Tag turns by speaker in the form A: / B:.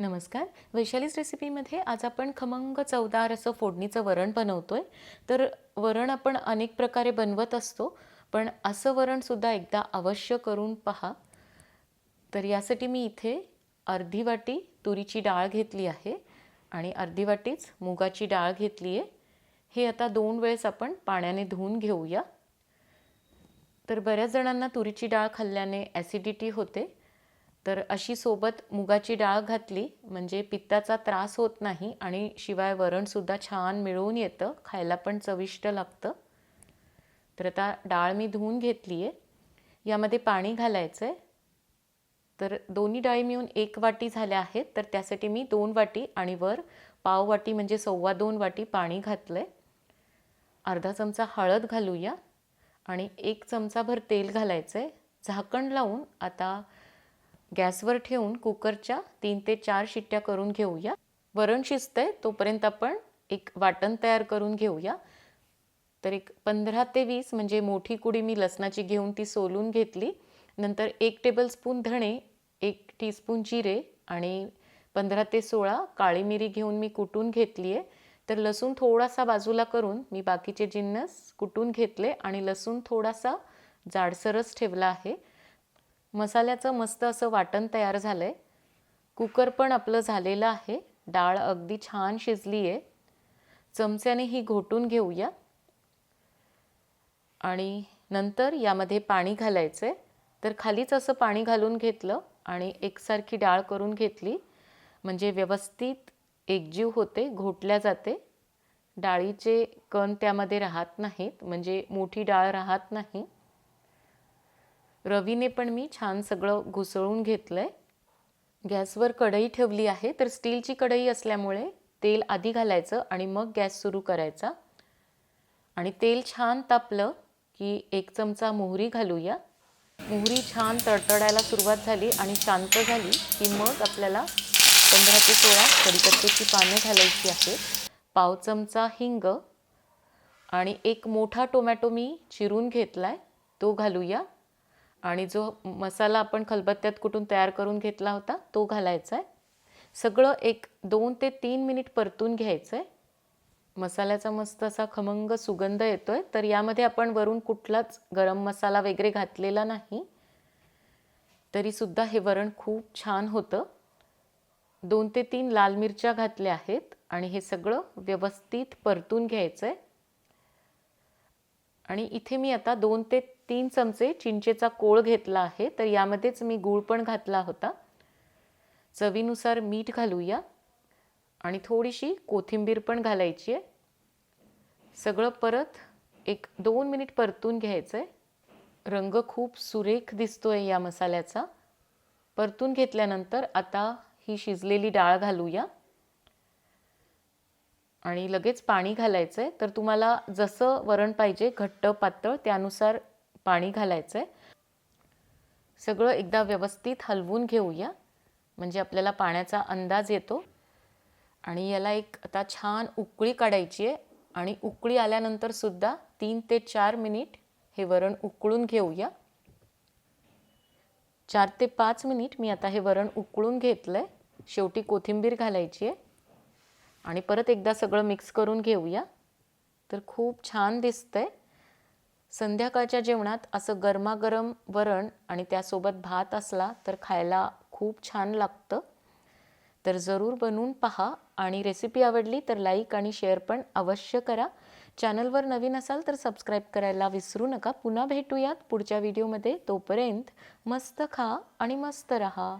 A: नमस्कार. वैशालीच रेसिपीमध्ये आज आपण खमंग चवदार असं फोडणीचं वरण बनवतो आहे तर वरण आपण अनेक प्रकारे बनवत असतो पण असं वरणसुद्धा एकदा अवश्य करून पहा. तर यासाठी मी इथे अर्धी वाटी तुरीची डाळ घेतली आहे आणि अर्धी वाटीच मुगाची डाळ घेतली आहे. हे आता दोन वेळेस आपण पाण्याने धुवून घेऊया. तर बऱ्याच जणांना तुरीची डाळ खाल्ल्याने ॲसिडिटी होते. तर अशी सोबत मुगाची डाळ घातली म्हणजे पित्ताचा त्रास होत नाही आणि शिवाय वरणसुद्धा छान मिळून येतं खायला पण चविष्ट लागतं. तर आता डाळ मी धुवून घेतली आहे यामध्ये पाणी घालायचं आहे तर दोन्ही डाळी मिळून एक वाटी झाल्या आहेत तर त्यासाठी मी दोन वाटी आणि वर पाव वाटी म्हणजे सव्वा दोन वाटी पाणी घातलं आहे अर्धा चमचा हळद घालूया आणि एक चमचाभर तेल घालायचं आहे झाकण लावून आता गॅसवर ठेवून कुकरच्या तीन ते चार शिट्ट्या करून घेऊया. वरण शिजतंय तोपर्यंत आपण एक वाटण तयार करून घेऊया. तर एक पंधरा ते वीस म्हणजे मोठी कुडी मी लसणाची घेऊन ती सोलून घेतली. नंतर एक टेबलस्पून धणे एक टीस्पून जिरे आणि पंधरा ते सोळा काळी मिरी घेऊन मी कुटून घेतली आहे तर लसूण थोडासा बाजूला करून मी बाकीचे जिन्नस कुटून घेतले आणि लसूण थोडासा जाडसरच ठेवला आहे. मसाल्याचं मस्त असं वाटण तयार झालं आहे कुकर पण आपलं झालेलं आहे. डाळ अगदी छान शिजली आहे चमच्याने ही घोटून घेऊया. आणि नंतर यामध्ये पाणी घालायचं आहे तर खालीच असं पाणी घालून घेतलं आणि एकसारखी डाळ करून घेतली. म्हणजे व्यवस्थित एकजीव होते घोटल्या जाते. डाळीचे कण त्यामध्ये राहत नाहीत. म्हणजे मोठी डाळ राहत नाही. रवीने पण मी छान सगळं घुसळून घेतलं आहे गॅसवर कढई ठेवली आहे तर स्टीलची कढई असल्यामुळे तेल आधी घालायचं आणि मग गॅस सुरू करायचा. आणि तेल छान तापलं की एक चमचा मोहरी घालूया. मोहरी छान तडतडायला सुरुवात झाली आणि शांत झाली की मग आपल्याला पंधरा ते सोळा कढीपत्त्याची पाने घालायची आहेत. पाव चमचा हिंग आणि एक मोठा टोमॅटो मी चिरून घेतला आहे तो घालूया. आणि जो मसाला आपण खलबत्त्यात कुठून तयार करून घेतला होता तो घालायचा आहे सगळं एक दोन ते तीन मिनिट परतून घ्यायचं आहे मसाल्याचा मस्त असा खमंग सुगंध येतो आहे तर यामध्ये आपण वरून कुठलाच गरम मसाला वगैरे घातलेला नाही. तरीसुद्धा हे वरण खूप छान होतं. दोन ते तीन लाल मिरच्या घातल्या आहेत आणि हे सगळं व्यवस्थित परतून घ्यायचं आहे आणि इथे मी आता दोन ते तीन चमचे चिंचेचा कोळ घेतला आहे तर यामध्येच मी गूळ पण घातला होता. चवीनुसार मीठ घालूया. आणि थोडीशी कोथिंबीर पण घालायची आहे. सगळं परत एक दोन मिनिट परतून घ्यायचं आहे रंग खूप सुरेख दिसतोय या मसाल्याचा. परतून घेतल्यानंतर आता ही शिजलेली डाळ घालूया. आणि लगेच पाणी घालायचं आहे तर तुम्हाला जसं वरण पाहिजे घट्ट पातळ त्यानुसार पाणी घालायचं आहे सगळं एकदा व्यवस्थित हलवून घेऊया. म्हणजे आपल्याला पाण्याचा अंदाज येतो. आणि याला एक आता छान उकळी काढायची आहे. आणि उकळी आल्यानंतर सुद्धा तीन ते चार मिनिट हे वरण उकळून घेऊया. चार ते पाच मिनिट मी आता हे वरण उकळून घेतलं आहे शेवटी कोथिंबीर घालायची आहे. आणि परत एकदा सगळं मिक्स करून घेऊया. तर खूप छान दिसतंय. संध्याकाळच्या जेवणात असं गरमागरम वरण आणि त्यासोबत भात असला तर खायला खूप छान लागतं. तर जरूर बनवून पहा आणि रेसिपी आवडली तर लाईक आणि शेअर पण अवश्य करा. चॅनलवर नवीन असाल तर सबस्क्राईब करायला विसरू नका. पुन्हा भेटूयात पुढच्या व्हिडिओमध्ये तोपर्यंत मस्त खा आणि मस्त रहा.